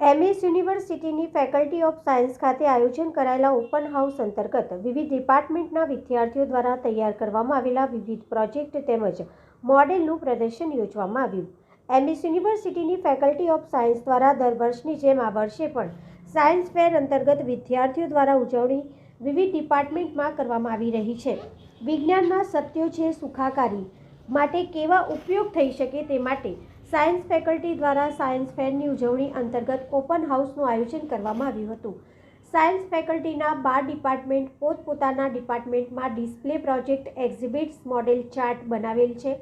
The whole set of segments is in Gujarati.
એમએસ યુનિવર્સિટીની ફેકલ્ટી ઓફ સાયન્સ ખાતે આયોજન કરાયેલા ઓપન હાઉસ અંતર્ગત વિવિધ ડિપાર્ટમેન્ટના વિદ્યાર્થીઓ દ્વારા તૈયાર કરવામાં આવેલા વિવિધ પ્રોજેક્ટ તેમજ મોડેલનું પ્રદર્શન યોજવામાં આવ્યું. એમએસ યુનિવર્સિટીની ફેકલ્ટી ઓફ સાયન્સ દ્વારા દર વર્ષની જેમ આ વર્ષે પણ સાયન્સ ફેર અંતર્ગત વિદ્યાર્થીઓ દ્વારા ઉજવણી વિવિધ ડિપાર્ટમેન્ટમાં કરવામાં આવી રહી છે. વિજ્ઞાનના સત્યો છે સુખાકારી. માટે કેવા ઉપયોગ થઈ શકે તે માટે સાયન્સ ફેકલ્ટી દ્વારા સાયન્સ ફેરની ઉજવણી અંતર્ગત ઓપન હાઉસનું આયોજન કરવામાં આવ્યું હતું. સાયન્સ ફેકલ્ટીના બાર ડિપાર્ટમેન્ટ પોતપોતાના ડિપાર્ટમેન્ટમાં display project exhibits model chart બનાવેલ છે,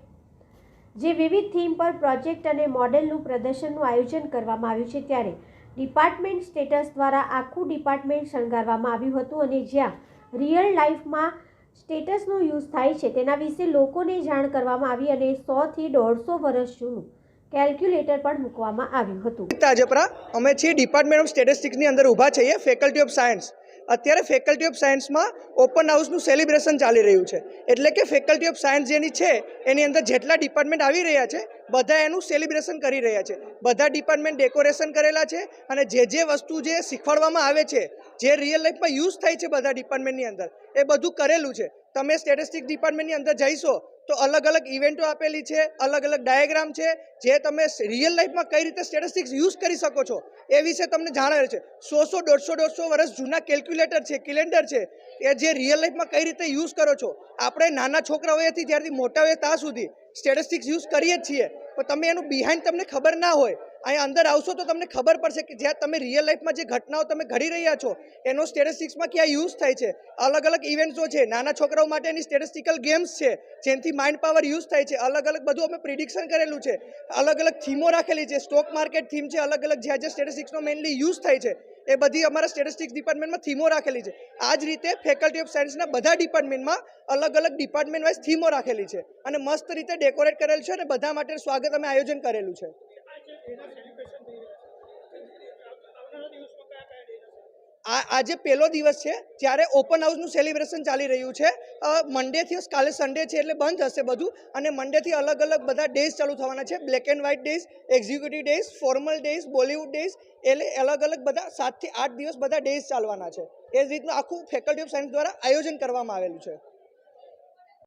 જે વિવિધ થીમ પર પ્રોજેક્ટ અને મોડેલનું પ્રદર્શનનું આયોજન કરવામાં આવ્યું છે. ત્યારે ડિપાર્ટમેન્ટ સ્ટેટસ દ્વારા આખું ડિપાર્ટમેન્ટ શણગારવામાં આવ્યું હતું અને જ્યાં રિયલ લાઈફમાં સ્ટેટસનો યુઝ થાય છે, તેના વિશે લોકોને જાણ કરવામાં આવી અને સોથી દોઢસો વર્ષ જૂનું કેલ્ક્યુલેટર પણ મૂકવામાં આવ્યું હતું. તાજપરા અમે છીએ ડિપાર્ટમેન્ટ ઓફ સ્ટેટિસ્ટિક્સની અંદર ઊભા છીએ ફેકલ્ટી ઓફ સાયન્સ અત્યારે ફેકલ્ટી ઓફ સાયન્સમાં ઓપન હાઉસનું સેલિબ્રેશન ચાલી રહ્યું છે. એટલે કે ફેકલ્ટી ઓફ સાયન્સ જેની છે, એની અંદર જેટલા ડિપાર્ટમેન્ટ આવી રહ્યા છે, બધા એનું સેલિબ્રેશન કરી રહ્યા છે. બધા ડિપાર્ટમેન્ટ ડેકોરેશન કરેલા છે અને જે જે વસ્તુ જે શીખવાડવામાં આવે છે, જે રિયલ લાઈફમાં યુઝ થાય છે બધા ડિપાર્ટમેન્ટની અંદર, એ બધું કરેલું છે. તમે સ્ટેટિસ્ટિક ડિપાર્ટમેન્ટની અંદર જઈશો તો અલગ અલગ ઇવેન્ટો આપેલી છે, અલગ અલગ ડાયાગ્રામ છે, જે તમે રિયલ લાઈફમાં કઈ રીતે સ્ટેટિસ્ટિક્સ યુઝ કરી શકો છો એ વિશે તમને જાણ છે. સો સો દોઢસો દોઢસો વર્ષ જૂના કેલ્ક્યુલેટર છે, કેલેન્ડર છે, એ જે રિયલ લાઈફમાં કઈ રીતે યુઝ કરો છો, આપણે નાના છોકરા હોયથી ત્યારથી મોટા હોય ત્યાં સુધી સ્ટેટિસ્ટિક્સ યુઝ કરીએ જ છીએ, પણ તમે એનું બિહાઇન્ડ તમને ખબર ના હોય અહીંયા અંદર આવશો તો તમને ખબર પડશે કે જ્યાં તમે રિયલ લાઈફમાં જે ઘટનાઓ તમે ઘડી રહ્યા છો, એનો સ્ટેટિસ્ટિક્સમાં ક્યાં યુઝ થાય છે? અલગ અલગ ઇવેન્ટ્સો છે, નાના છોકરાઓ માટેની સ્ટેટિસ્ટિકલ ગેમ્સ છે, જેનાથી માઇન્ડ પાવર યુઝ થાય છે, અલગ અલગ બધું અમે પ્રિડિક્શન કરેલું છે, અલગ અલગ થીમો રાખેલી છે સ્ટોક માર્કેટ થીમ છે, અલગ અલગ જ્યાં જ્યાં સ્ટેટિસ્ટિક્સનો મેઇનલી યુઝ થાય છે, એ બધી અમારા સ્ટેટિસ્ટિક્સ ડિપાર્ટમેન્ટમાં થીમો રાખેલી છે. આ જ રીતે ફેકલ્ટી ઓફ સાયન્સના બધા ડિપાર્ટમેન્ટમાં અલગ અલગ ડિપાર્ટમેન્ટ વાઇઝ થીમો રાખેલી છે અને મસ્ત રીતે ડેકોરેટ કરેલ છે અને બધા માટે સ્વાગત અમે આયોજન કરેલું છે. આ આજે પહેલો દિવસ છે જ્યારે ઓપન હાઉસનું સેલિબ્રેશન ચાલી રહ્યું છે. મંડેથી કાલે સન્ડે છે એટલે બંધ હશે બધું. અને મંડેથી અલગ અલગ બધા ડેઝ ચાલુ થવાના છે. Black and white days executive days formal days Bollywood days એટલે અલગ અલગ બધા સાતથી આઠ દિવસ બધા ડેઝ ચાલવાના છે. એ રીતનું આખું ફેકલ્ટી ઓફ સાયન્સ દ્વારા આયોજન કરવામાં આવેલું છે.